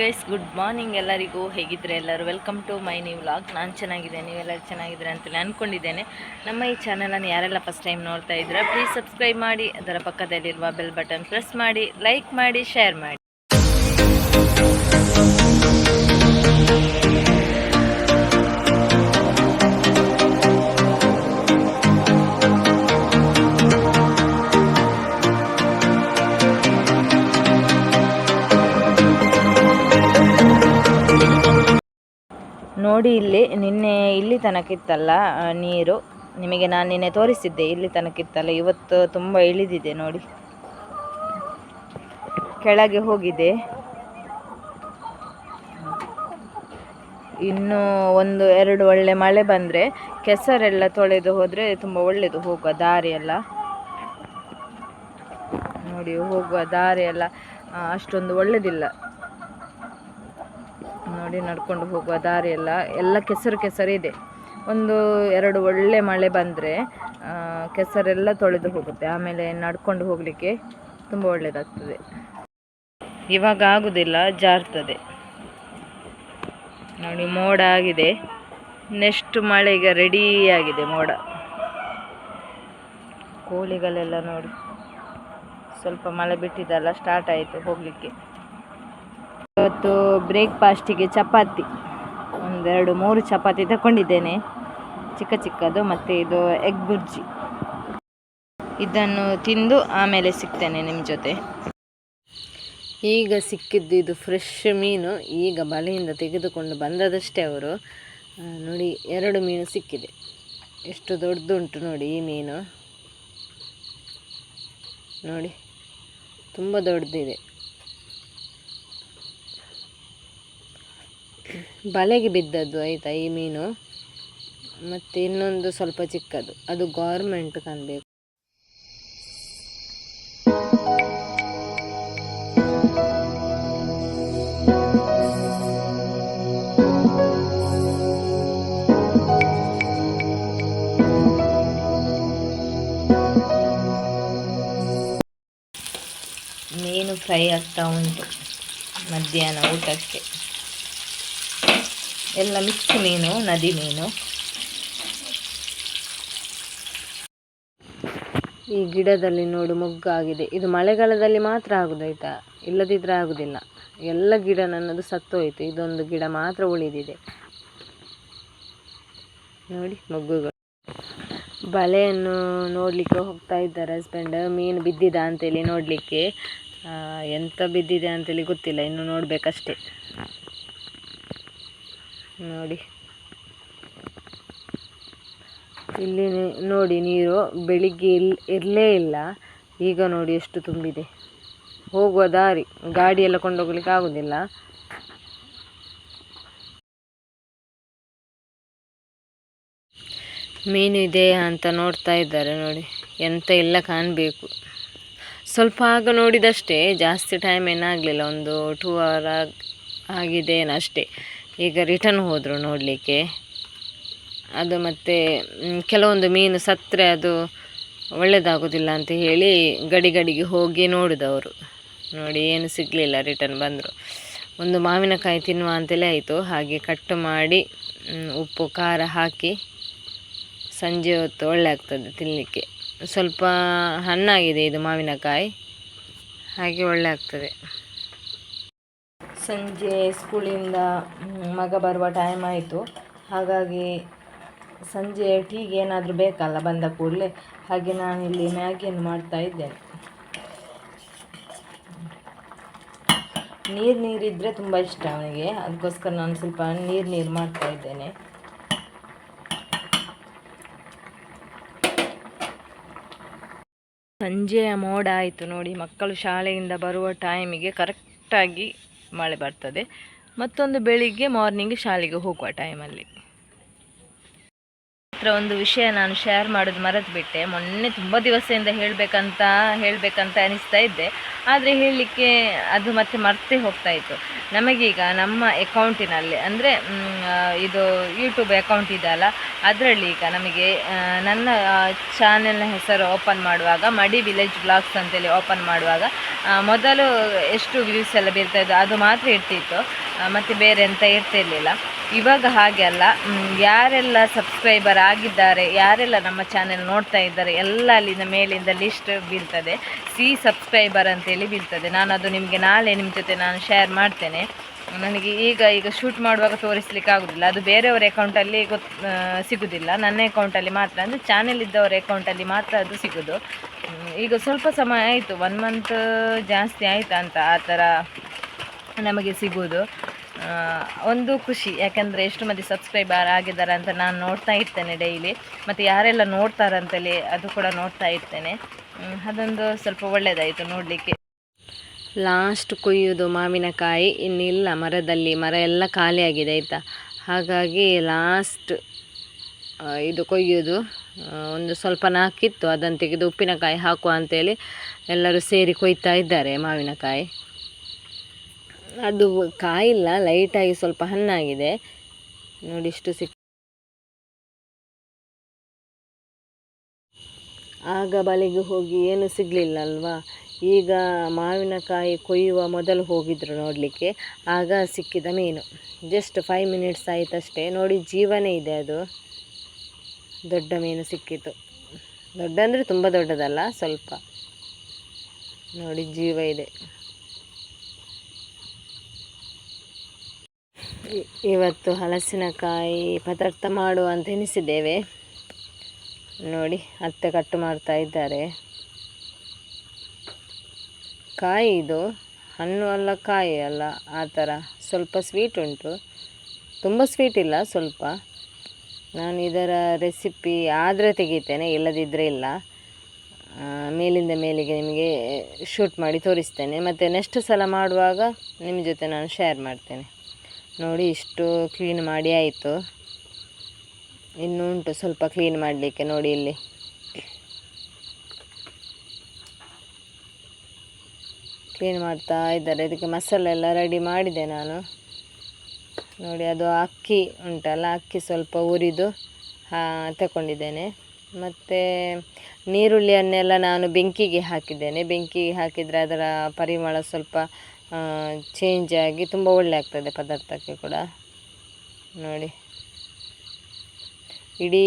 Guys good morning ಎಲ್ಲರಿಗೂ. ಹೇಗಿದ್ರೆ ಎಲ್ಲರೂ? Welcome to my new vlog ನಾನು ಚೆನ್ನಾಗಿದ್ದೇನೆ. ನೀವೆಲ್ಲರೂ ಚೆನ್ನಾಗಿದ್ದೀರಾ ಅಂತಲೇ ಅಂದ್ಕೊಂಡಿದ್ದೇನೆ ನಮ್ಮ ಈ ಚಾನಲನ್ನು ಯಾರೆಲ್ಲ ಫಸ್ಟ್ ಟೈಮ್ ನೋಡ್ತಾ ಇದ್ದೀರಾ ಪ್ಲೀಸ್ ಸಬ್ಸ್ಕ್ರೈಬ್ ಮಾಡಿ. ಅದರ ಪಕ್ಕದಲ್ಲಿರುವ ಬೆಲ್ ಬಟನ್ ಪ್ರೆಸ್ ಮಾಡಿ ಲೈಕ್ ಮಾಡಿ ಶೇರ್ ಮಾಡಿ. ನೋಡಿ ಇಲ್ಲಿ, ನಿನ್ನೆ ಇಲ್ಲಿ ತನಕ ಇತ್ತಲ್ಲ ನೀರು? ನಿಮಗೆ ನಾನು ನಿನ್ನೆ ತೋರಿಸಿದ್ದೆ ಇಲ್ಲಿ ತನಕ ಇತ್ತಲ್ಲ, ಇವತ್ತು ತುಂಬ ಇಳಿದಿದೆ ನೋಡಿ. ಕೆಳಗೆ ಹೋಗಿದೆ. ಇನ್ನು ಒಂದು ಎರಡು ಒಳ್ಳೆ ಮಳೆ ಬಂದರೆ, ಕೆಸರೆಲ್ಲ ತೊಳೆದು ಹೋದರೆ ತುಂಬ ಒಳ್ಳೆಯದು ಹೋಗುವ ದಾರಿಯೆಲ್ಲ ನೋಡಿ, ಹೋಗುವ ದಾರಿಯೆಲ್ಲ ಅಷ್ಟೊಂದು ಒಳ್ಳೆಯದಿಲ್ಲ ನೋಡಿ ನಡ್ಕೊಂಡು ಹೋಗುವ ದಾರಿ ಎಲ್ಲ ಎಲ್ಲ ಕೆಸರು ಕೆಸರಿದೆ ಒಂದು ಎರಡು ಒಳ್ಳೆ ಮಳೆ ಬಂದರೆ ಕೆಸರೆಲ್ಲ ತೊಳೆದು ಹೋಗುತ್ತೆ. ಆಮೇಲೆ ನಡ್ಕೊಂಡು ಹೋಗಲಿಕ್ಕೆ ತುಂಬ ಒಳ್ಳೆಯದಾಗ್ತದೆ ಇವಾಗ ಆಗುದಿಲ್ಲ, ಜಾರ್ತದೆ. ನೋಡಿ, ಮೋಡ ಆಗಿದೆ. ನೆಕ್ಸ್ಟ್ ಮಳೆ ಈಗ ರೆಡಿ ಆಗಿದೆ ಮೋಡ. ಕೋಳಿಗಳೆಲ್ಲ ನೋಡಿ. ಸ್ವಲ್ಪ ಮಳೆ ಬಿಟ್ಟಿದ್ದಲ್ಲ ಸ್ಟಾರ್ಟ್ ಆಯಿತು ಹೋಗಲಿಕ್ಕೆ. ಇವತ್ತು ಬ್ರೇಕ್ಫಾಸ್ಟಿಗೆ ಚಪಾತಿ. ಒಂದೆರಡು ಮೂರು ಚಪಾತಿ ತಗೊಂಡಿದ್ದೇನೆ. ಚಿಕ್ಕ ಚಿಕ್ಕದು ಮತ್ತು ಇದು ಎಗ್ ಬುರ್ಜಿ. ಇದನ್ನು ತಿಂದು ಆಮೇಲೆ ಸಿಗ್ತೇನೆ ನಿಮ್ಮ ಜೊತೆ. ಈಗ ಸಿಕ್ಕಿದ್ದು ಇದು ಫ್ರೆಶ್ ಮೀನು. ಈಗ ಬಲೆಯಿಂದ ತೆಗೆದುಕೊಂಡು ಬಂದದಷ್ಟೇ ಅವರು. ನೋಡಿ, ಎರಡು ಮೀನು ಸಿಕ್ಕಿದೆ. ಎಷ್ಟು ದೊಡ್ಡದುಂಟು ನೋಡಿ ಈ ಮೀನು. ನೋಡಿ, ತುಂಬ ದೊಡ್ಡದಿದೆ ಬಲೆಗೆ ಬಿದ್ದದ್ದು ಆಯಿತಾ ಈ ಮೀನು? ಮತ್ತು ಇನ್ನೊಂದು ಸ್ವಲ್ಪ ಚಿಕ್ಕದು. ಅದು ಗೌರ್ಮೆಂಟ್ ಕಾಣಬೇಕು ಮೀನು ಫ್ರೈ ಆಗ್ತಾ ಉಂಟು ಮಧ್ಯಾಹ್ನ ಊಟಕ್ಕೆ. ಎಲ್ಲ ಮಿಕ್ಸ್ ಮೀನು, ನದಿ ಮೀನು. ಈ ಗಿಡದಲ್ಲಿ ನೋಡು ಮೊಗ್ಗಾಗಿದೆ. ಇದು ಮಳೆಗಾಲದಲ್ಲಿ ಮಾತ್ರ ಆಗೋದಾಯ್ತಾ ಇಲ್ಲದಿದ್ರೆ ಆಗುದಿಲ್ಲ. ಎಲ್ಲ ಗಿಡ ನನ್ನದು ಸತ್ತೋಯ್ತು. ಇದೊಂದು ಗಿಡ ಮಾತ್ರ ಉಳಿದಿದೆ. ನೋಡಿ ಮೊಗ್ಗುಗಳು. ಬಳೆಯನ್ನು ನೋಡಲಿಕ್ಕೆ ಹೋಗ್ತಾ ಇದ್ದಾರೆ ಹಸ್ಬೆಂಡ್ ಮೀನು ಬಿದ್ದಿದ ಅಂತೇಳಿ ನೋಡಲಿಕ್ಕೆ. ಎಂತ ಬಿದ್ದಿದೆ ಅಂತೇಳಿ ಗೊತ್ತಿಲ್ಲ. ಇನ್ನು ನೋಡಬೇಕಷ್ಟೇ. ನೋಡಿ. ಇಲ್ಲಿ ನೋಡಿ ನೀರು ಬೆಳಿಗ್ಗೆ ಇಲ್, ಇರಲೇ ಇಲ್ಲ. ಈಗ ನೋಡಿ ಎಷ್ಟು ತುಂಬಿದೆ. ಹೋಗುವ ದಾರಿ ಗಾಡಿಯೆಲ್ಲ ಎಲ್ಲ ಕೊಂಡೋಗ್ಲಿಕ್ಕೆ ಆಗುದಿಲ್ಲ. ಮೀನು ಇದೆ ಅಂತ ನೋಡ್ತಾ ಇದ್ದಾರೆ ನೋಡಿ. ಎಂತ ಇಲ್ಲ ಕಾಣಬೇಕು. ಸ್ವಲ್ಪ ಆಗ ನೋಡಿದಷ್ಟೇ, ಜಾಸ್ತಿ ಟೈಮ್ ಏನಾಗಲಿಲ್ಲ, ಒಂದು ಟೂ ಅವರ್ ಆಗಿದೆ ಅಷ್ಟೇ. ಈಗ ರಿಟರ್ನ್ ಹೋದರು ನೋಡಲಿಕ್ಕೆ. ಅದು ಮತ್ತು ಕೆಲವೊಂದು ಮೀನು ಸತ್ತರೆ ಅದು ಒಳ್ಳೆಯದಾಗೋದಿಲ್ಲ ಅಂತ ಹೇಳಿ ಗಡಿ ಗಡಿಗೆ ಹೋಗಿ ನೋಡಿದವರು. ನೋಡಿ, ಏನು ಸಿಗಲಿಲ್ಲ ರಿಟರ್ನ್ ಬಂದರು. ಒಂದು ಮಾವಿನಕಾಯಿ ತಿನ್ನುವ ಅಂತಲೇ ಆಯಿತು. ಹಾಗೆ ಕಟ್ ಮಾಡಿ ಉಪ್ಪು, ಖಾರ ಹಾಕಿ ಸಂಜೆ ಹೊತ್ತು ಒಳ್ಳೆ ಆಗ್ತದೆ ತಿನ್ನಲಿಕ್ಕೆ ಸ್ವಲ್ಪ ಹಣ್ಣಾಗಿದೆ ಇದು ಮಾವಿನಕಾಯಿ. ಹಾಗೆ ಒಳ್ಳೆ ಆಗ್ತದೆ ಸಂಜೆ ಸ್ಕೂಲಿಂದ ಮಗ ಬರುವ ಟೈಮ್ ಆಯಿತು. ಹಾಗಾಗಿ ಸಂಜೆ ಟೀಗೆ ಏನಾದರೂ ಬೇಕಲ್ಲ, ಬಂದ ಕೂಡಲೇ. ಹಾಗೆ ನಾನಿಲ್ಲಿ ಮ್ಯಾಗಿಯನ್ನು ಮಾಡ್ತಾ ಇದ್ದೇನೆ. ನೀರು ನೀರಿದ್ದರೆ ತುಂಬ ಇಷ್ಟ ಅವನಿಗೆ. ಅದಕ್ಕೋಸ್ಕರ ನಾನು ಸ್ವಲ್ಪ ನೀರು ನೀರು ಮಾಡ್ತಾ ಇದ್ದೇನೆ. ಸಂಜೆಯ ಮೋಡ ಆಯಿತು ನೋಡಿ, ಮಕ್ಕಳು ಶಾಲೆಯಿಂದ ಬರುವ ಟೈಮಿಗೆ ಕರೆಕ್ಟಾಗಿ ಮಳೆ ಬರ್ತದೆ. ಮತ್ತೊಂದು ಬೆಳಿಗ್ಗೆ ಮಾರ್ನಿಂಗ್ ಶಾಲೆಗೆ ಹೋಗುವ ಟೈಮಲ್ಲಿ ಹತ್ರ ಒಂದು ವಿಷಯ ನಾನು ಶೇರ್ ಮಾಡೋದು ಮರೆತು ಬಿಟ್ಟೆ ಮೊನ್ನೆ ತುಂಬ ದಿವಸದಿಂದ ಹೇಳಬೇಕಂತ ಹೇಳಬೇಕಂತ ಅನಿಸ್ತಾ ಇದ್ದೆ. ಆದರೆ ಹೇಳಲಿಕ್ಕೆ ಅದು ಮತ್ತೆ ಮರ್ತೇ ಹೋಗ್ತಾ ಇತ್ತು. ನಮಗೀಗ ನಮ್ಮ ಅಕೌಂಟಿನಲ್ಲಿ, ಅಂದರೆ ಇದು ಯೂಟ್ಯೂಬ್ ಅಕೌಂಟ್ ಇದೆಯಲ್ಲ, ಅದರಲ್ಲಿ ಈಗ ನಮಗೆ ನನ್ನ ಚಾನೆಲ್ನ ಹೆಸರು ಓಪನ್ ಮಾಡುವಾಗ, ಮಡಿ ವಿಲೇಜ್ ಬ್ಲಾಗ್ಸ್ ಅಂತೇಳಿ ಓಪನ್ ಮಾಡುವಾಗ ಮೊದಲು ಎಷ್ಟು ವ್ಯೂಸ್ ಎಲ್ಲ ಬೀರ್ತಾಯಿದ್ದು ಅದು ಮಾತ್ರ ಇರ್ತಿತ್ತು. ಮತ್ತು ಬೇರೆ ಎಂತ ಇರ್ತಿರ್ಲಿಲ್ಲ. ಇವಾಗ ಹಾಗೆ ಅಲ್ಲ. ಯಾರೆಲ್ಲ ಸಬ್ಸ್ಕ್ರೈಬರ್ ಆಗಿದ್ದಾರೆ, ಯಾರೆಲ್ಲ ನಮ್ಮ ಚಾನೆಲ್ ನೋಡ್ತಾ ಇದ್ದಾರೆ, ಎಲ್ಲ ಅಲ್ಲಿಂದ ಮೇಲಿಂದ ಲಿಸ್ಟ್ ಬೀಳ್ತದೆ. ಸಿ ಸಬ್ಸ್ಕ್ರೈಬರ್ ಅಂತೇಳಿ ಬೀಳ್ತದೆ. ನಾನು ಅದು ನಿಮಗೆ ನಾಳೆ ನಿಮ್ಮ ಜೊತೆ ನಾನು ಶೇರ್ ಮಾಡ್ತೇನೆ. ನನಗೆ ಈಗ ಈಗ ಶೂಟ್ ಮಾಡುವಾಗ ತೋರಿಸ್ಲಿಕ್ಕೆ ಆಗೋದಿಲ್ಲ. ಅದು ಬೇರೆಯವರ ಅಕೌಂಟಲ್ಲಿ ಗೊತ್ತು ಸಿಗೋದಿಲ್ಲ. ನನ್ನ ಅಕೌಂಟಲ್ಲಿ ಮಾತ್ರ, ಅಂದರೆ ಚಾನೆಲ್ ಇದ್ದವರ ಅಕೌಂಟಲ್ಲಿ ಮಾತ್ರ ಅದು ಸಿಗೋದು. ಈಗ ಸ್ವಲ್ಪ ಸಮಯ ಆಯಿತು. ಒನ್ ಮಂತ್ ಜಾಸ್ತಿ ಆಯಿತಾ ಅಂತ ಆ ಥರ ನಮಗೆ ಸಿಗೋದು. ಒಂದು ಖುಷಿ, ಯಾಕಂದರೆ ಎಷ್ಟು ಮಂದಿ ಸಬ್ಸ್ಕ್ರೈಬರ್ ಆಗಿದ್ದಾರೆ ಅಂತ ನಾನು ನೋಡ್ತಾ ಇರ್ತೇನೆ ಡೈಲಿ ಮತ್ತು ಯಾರೆಲ್ಲ ನೋಡ್ತಾರಂತೇಳಿ ಅದು ಕೂಡ ನೋಡ್ತಾ ಇರ್ತೇನೆ. ಅದೊಂದು ಸ್ವಲ್ಪ ಒಳ್ಳೆಯದಾಯಿತು ನೋಡಲಿಕ್ಕೆ. ಲಾಸ್ಟ್ ಕೊಯ್ಯೋದು ಮಾವಿನಕಾಯಿ, ಇನ್ನಿಲ್ಲ ಮರದಲ್ಲಿ, ಮರ ಎಲ್ಲ ಖಾಲಿಯಾಗಿದೆ ಆಯಿತಾ? ಹಾಗಾಗಿ ಲಾಸ್ಟ್ ಇದು ಕೊಯ್ಯೋದು. ಒಂದು ಸ್ವಲ್ಪ ನಾಕಿತ್ತು, ಅದನ್ನು ತೆಗೆದು ಉಪ್ಪಿನಕಾಯಿ ಹಾಕುವ ಅಂತೇಳಿ ಎಲ್ಲರೂ ಸೇರಿ ಕೊಯ್ತಾ ಇದ್ದಾರೆ ಮಾವಿನಕಾಯಿ. ಅದು ಕಾಯಿಲ್ಲ ಲೈಟಾಗಿ ಸ್ವಲ್ಪ ಹಣ್ಣಾಗಿದೆ. ನೋಡಿ ಇಷ್ಟು ಸಿಕ್ ಆಗ ಬಳಿಗೆ ಹೋಗಿ ಏನು ಸಿಗಲಿಲ್ಲ ಅಲ್ವಾ ಈಗ ಮಾವಿನಕಾಯಿ ಕೊಯ್ಯುವ ಮೊದಲು ಹೋಗಿದ್ರು ನೋಡಲಿಕ್ಕೆ. ಆಗ ಸಿಕ್ಕಿದ ಮೀನು. ಜಸ್ಟ್ ಫೈವ್ ಮಿನಿಟ್ಸ್ ಆಯಿತಷ್ಟೇ. ನೋಡಿ ಜೀವನೇ ಇದೆ ಅದು. ದೊಡ್ಡ ಮೀನು ಸಿಕ್ಕಿತು. ದೊಡ್ಡ ಅಂದರೆ ತುಂಬ ದೊಡ್ಡದಲ್ಲ, ಸ್ವಲ್ಪ. ನೋಡಿ ಜೀವ ಇದೆ. ಇವತ್ತು ಹಲಸಿನಕಾಯಿ ಪದಾರ್ಥ ಮಾಡುವ ಅಂತ ಎನಿಸಿದ್ದೇವೆ ನೋಡಿ, ಅತ್ತೆ ಕಟ್ಟು ಮಾಡ್ತಾ ಇದ್ದಾರೆ. ಕಾಯಿ ಇದು, ಹಣ್ಣು ಅಲ್ಲ, ಕಾಯಿ ಅಲ್ಲ, ಆ ಥರ. ಸ್ವಲ್ಪ ಸ್ವೀಟ್ ಉಂಟು. ತುಂಬ ಸ್ವೀಟ್ ಇಲ್ಲ, ಸ್ವಲ್ಪ. ನಾನು ಇದರ ರೆಸಿಪಿ ಆದರೆ ತೆಗಿತೇನೆ ಇಲ್ಲದಿದ್ದರೆ ಇಲ್ಲ. ಮೇಲಿಂದ ಮೇಲಿಗೆ ನಿಮಗೆ ಶೂಟ್ ಮಾಡಿ ತೋರಿಸ್ತೇನೆ. ಮತ್ತು ನೆಕ್ಸ್ಟ್ ಸಲ ಮಾಡುವಾಗ ನಿಮ್ಮ ಜೊತೆ ನಾನು ಶೇರ್ ಮಾಡ್ತೇನೆ. ನೋಡಿ ಇಷ್ಟು ಕ್ಲೀನ್ ಮಾಡಿ ಆಯಿತು. ಇನ್ನೂ ಉಂಟು ಸ್ವಲ್ಪ ಕ್ಲೀನ್ ಮಾಡಲಿಕ್ಕೆ ನೋಡಿ ಇಲ್ಲಿ. ಕ್ಲೀನ್ ಮಾಡ್ತಾ ಇದ್ದಾರೆ. ಇದಕ್ಕೆ ಮಸಾಲೆ ಎಲ್ಲ ರೆಡಿ ಮಾಡಿದೆ ನಾನು. ನೋಡಿ ಅದು ಅಕ್ಕಿ ಉಂಟಲ್ಲ, ಅಕ್ಕಿ ಸ್ವಲ್ಪ ಉರಿದು ತಗೊಂಡಿದ್ದೇನೆ ಮತ್ತು ನೀರುಳ್ಳಿಯನ್ನೆಲ್ಲ ನಾನು ಬೆಂಕಿಗೆ ಹಾಕಿದ್ದೇನೆ. ಬೆಂಕಿಗೆ ಹಾಕಿದರೆ ಅದರ ಪರಿಮಳ ಸ್ವಲ್ಪ ಚೇಂಜ್ ಆಗಿ ತುಂಬ ಒಳ್ಳೆ ಆಗ್ತದೆ ಪದಾರ್ಥಕ್ಕೆ ಕೂಡ. ನೋಡಿ. ಇಡೀ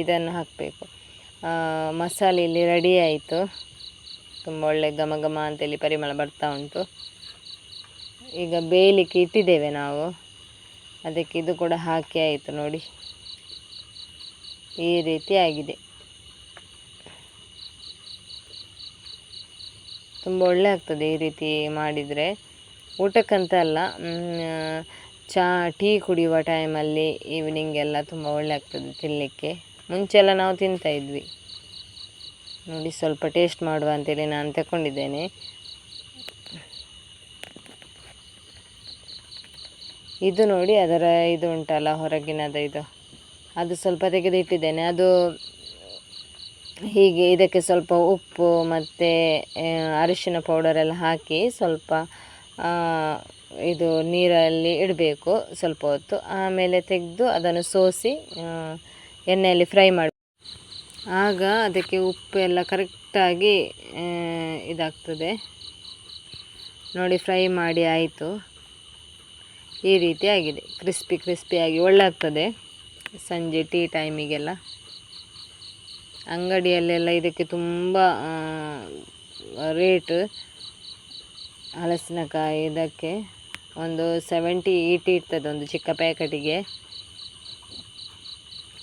ಇದನ್ನು ಹಾಕಬೇಕು. ಮಸಾಲೆ ಇಲ್ಲಿ ರೆಡಿ ಆಯಿತು. ತುಂಬ ಒಳ್ಳೆ ಘಮ ಘಮ ಅಂತೇಳಿ ಪರಿಮಳ ಬರ್ತಾ ಉಂಟು. ಈಗ ಬೇಯಲಿಕ್ಕೆ ಇಟ್ಟಿದ್ದೇವೆ ನಾವು. ಅದಕ್ಕೆ ಇದು ಕೂಡ ಹಾಕಿ ಆಯಿತು ನೋಡಿ. ಈ ರೀತಿ ಆಗಿದೆ. ತುಂಬ ಒಳ್ಳೆ ಆಗ್ತದೆ ಈ ರೀತಿ ಮಾಡಿದರೆ. ಊಟಕ್ಕಂತ ಅಲ್ಲ ಚಾ, ಟೀ ಕುಡಿಯುವ ಟೈಮಲ್ಲಿ ಈವ್ನಿಂಗ್ ಎಲ್ಲ ತುಂಬ ಒಳ್ಳೆ ಆಗ್ತದೆ ತಿನ್ನಲಿಕ್ಕೆ ಮುಂಚೆಲ್ಲ ನಾವು ತಿಂತಾ ಇದ್ವಿ. ನೋಡಿ ಸ್ವಲ್ಪ ಟೇಸ್ಟ್ ಮಾಡುವ ಅಂತೇಳಿ ನಾನು ತಗೊಂಡಿದ್ದೇನೆ ಇದು ನೋಡಿ ಅದರ ಇದು ಉಂಟಲ್ಲ, ಹೊರಗಿನದ ಇದು. ಅದು ಸ್ವಲ್ಪ ತೆಗೆದಿಟ್ಟಿದ್ದೇನೆ. ಅದು ಹೀಗೆ ಇದಕ್ಕೆ ಸ್ವಲ್ಪ ಉಪ್ಪು ಮತ್ತು ಅರಿಶಿನ ಪೌಡರ್ ಎಲ್ಲ ಹಾಕಿ ಸ್ವಲ್ಪ ಇದು ನೀರಲ್ಲಿ ಇಡಬೇಕು ಸ್ವಲ್ಪ ಹೊತ್ತು. ಆಮೇಲೆ ತೆಗೆದು ಅದನ್ನು ಸೋಸಿ ಎಣ್ಣೆಯಲ್ಲಿ ಫ್ರೈ ಮಾಡಿ, ಆಗ ಅದಕ್ಕೆ ಉಪ್ಪು ಎಲ್ಲ ಕರೆಕ್ಟಾಗಿ ಇದಾಗ್ತದೆ. ನೋಡಿ ಫ್ರೈ ಮಾಡಿ ಆಯಿತು. ಈ ರೀತಿ ಆಗಿದೆ. ಕ್ರಿಸ್ಪಿ ಕ್ರಿಸ್ಪಿಯಾಗಿ ಒಳ್ಳೆ ಆಗ್ತದೆ ಸಂಜೆ ಟೀ ಟೈಮಿಗೆಲ್ಲ ಅಂಗಡಿಯಲ್ಲೆಲ್ಲ ಇದಕ್ಕೆ ತುಂಬ ರೇಟ್ ಹಲಸಿನಕಾಯಿ ಇದಕ್ಕೆ ಒಂದು ಸೆವೆಂಟಿ ಏಯ್ಟಿ ಇರ್ತದೆ ಒಂದು ಚಿಕ್ಕ ಪ್ಯಾಕೆಟಿಗೆ.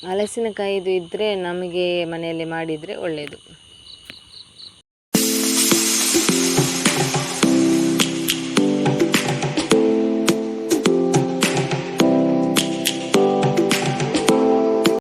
ಹಲಸಿನಕಾಯಿದು ಇದ್ದರೆ ನಮಗೆ ಮನೆಯಲ್ಲಿ ಮಾಡಿದರೆ ಒಳ್ಳೆಯದು